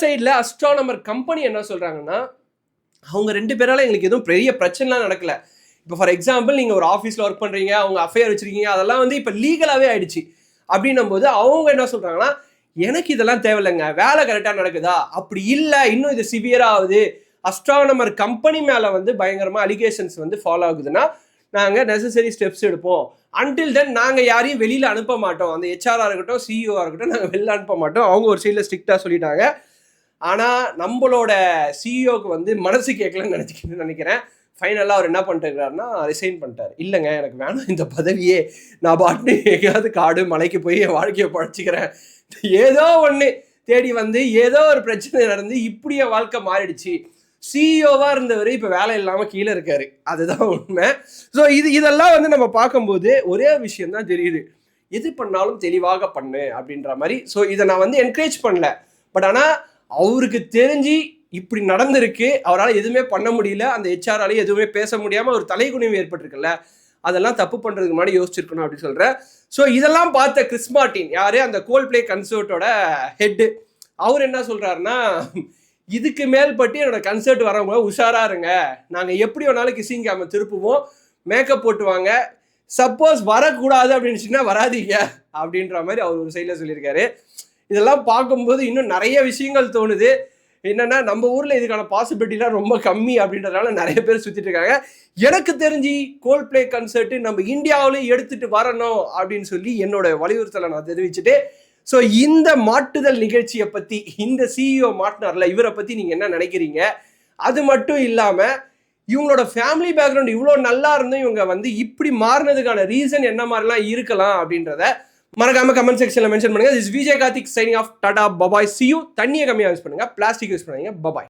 சைடில் astronomer company என்ன சொல்கிறாங்கன்னா அவங்க ரெண்டு பேரால் எங்களுக்கு எதுவும் பெரிய பிரச்சனைலாம் நடக்கல. இப்போ ஃபார் எக்ஸாம்பிள் நீங்கள் ஒரு ஆஃபீஸில் ஒர்க் பண்ணுறீங்க அவங்க அஃபேர் வச்சுருக்கீங்க அதெல்லாம் வந்து இப்போ லீகலாகவே ஆயிடுச்சு. அப்படின்னும் போது அவங்க என்ன சொல்கிறாங்கன்னா எனக்கு இதெல்லாம் தேவையில்லைங்க வேலை கரெக்டாக நடக்குதா? அப்படி இல்லை இன்னும் இது சிவியராக ஆகுது. அஸ்ட்ரானமர் கம்பெனி மேலே வந்து பயங்கரமாக அலிகேஷன்ஸ் வந்து ஃபாலோ ஆகுதுன்னா நாங்கள் நெசசரி ஸ்டெப்ஸ் எடுப்போம். அன்டில் தென் நாங்கள் யாரையும் வெளியில் அனுப்ப மாட்டோம். அந்த ஹெச்ஆராக இருக்கட்டும் சிஇஓவாக இருக்கட்டும் நாங்கள் வெளில அனுப்ப மாட்டோம். அவங்க ஒரு சைடில் ஸ்ட்ரிக்டாக சொல்லிட்டாங்க. ஆனால் நம்மளோட சிஇஓக்கு வந்து மனசு கேட்கலன்னு நினச்சிக்கிட்டு நினைக்கிறேன். ஃபைனலாக அவர் என்ன பண்ணிட்டுருக்காருன்னா ரிசைன் பண்ணிட்டார். இல்லைங்க எனக்கு வேணாம் இந்த பதவியே. நான் பாட்டு எங்கேயாவது காடு மலைக்கு போய் என் வாழ்க்கையை பழச்சிக்கிறேன். ஏதோ ஒன்று தேடி வந்து ஏதோ ஒரு பிரச்சனை நடந்து இப்படியே வாழ்க்கை மாறிடுச்சு. சிஇஓவாக இருந்தவர் இப்போ வேலை இல்லாமல் கீழே இருக்காரு. அதுதான் உண்மை. ஸோ இது இதெல்லாம் வந்து நம்ம பார்க்கும்போது ஒரே விஷயம் தான் தெரியுது. எது பண்ணாலும் தெளிவாக பண்ணு அப்படின்ற மாதிரி. ஸோ இதை நான் வந்து என்கரேஜ் பண்ணல. பட் ஆனால் அவருக்கு தெரிஞ்சு இப்படி நடந்திருக்கு அவரால் எதுவுமே பண்ண முடியல அந்த ஹெச்ஆராலையும் எதுவுமே பேச முடியாமல் ஒரு தலைகுனிவு ஏற்பட்டிருக்குல்ல அதெல்லாம் தப்பு பண்ணுறதுக்கு முன்னாடி யோசிச்சிருக்கணும் அப்படின்னு சொல்கிறேன் ஸோ இதெல்லாம் பார்த்த கிறிஸ் மார்ட்டின் யார்? அந்த கோல் பிளே கன்சர்ட்டோட ஹெட்டு அவர் என்ன சொல்கிறாருன்னா இதுக்கு மேல்பட்டு என்னோட கன்சர்ட் வரவங்க உஷாராக இருங்க. நாங்கள் எப்படி வேணாலும் கிசிங் கேம திருப்புவோம். மேக்கப் போட்டுவாங்க சப்போஸ் வரக்கூடாது அப்படின்னுச்சின்னா வராதீங்க அப்படின்ற மாதிரி அவர் ஒரு சைடில் சொல்லியிருக்காரு. இதெல்லாம் பார்க்கும்போது இன்னும் நிறைய விஷயங்கள் தோணுது. என்னென்னா நம்ம ஊரில் இதுக்கான பாசிபிலிட்டிலாம் ரொம்ப கம்மி அப்படின்றதுனால நிறைய பேர் சுற்றிட்டு இருக்காங்க. எனக்கு தெரிஞ்சு கோல்ட் பிளே கன்சர்ட்டு நம்ம இந்தியாவிலே எடுத்துகிட்டு வரணும் அப்படின்னு சொல்லி என்னோட வலியுறுத்தலை நான் தெரிவிச்சுட்டு ஸோ இந்த மாட்டுதல் நிகழ்ச்சியை பற்றி இந்த சிஇஓ மாட்டினார்ல இவரை பற்றி நீங்கள் என்ன நினைக்கிறீங்க? அது மட்டும் இல்லாமல் இவங்களோட ஃபேமிலி பேக்ரவுண்ட் இவ்வளோ நல்லா இருந்தும் இவங்க வந்து இப்படி மாறினதுக்கான ரீசன் என்ன மாதிரிலாம் இருக்கலாம் அப்படின்றத மறக்காம கமெண்ட் செக்ஷன்ல மென்ஷன் பண்ணுங்க this Vijay Karthik signing off tata bye bye see you தண்ணியை கம்மியாக யூஸ் பண்ணுங்க பிளாஸ்டிக் யூஸ் பண்ணுங்க பபாய்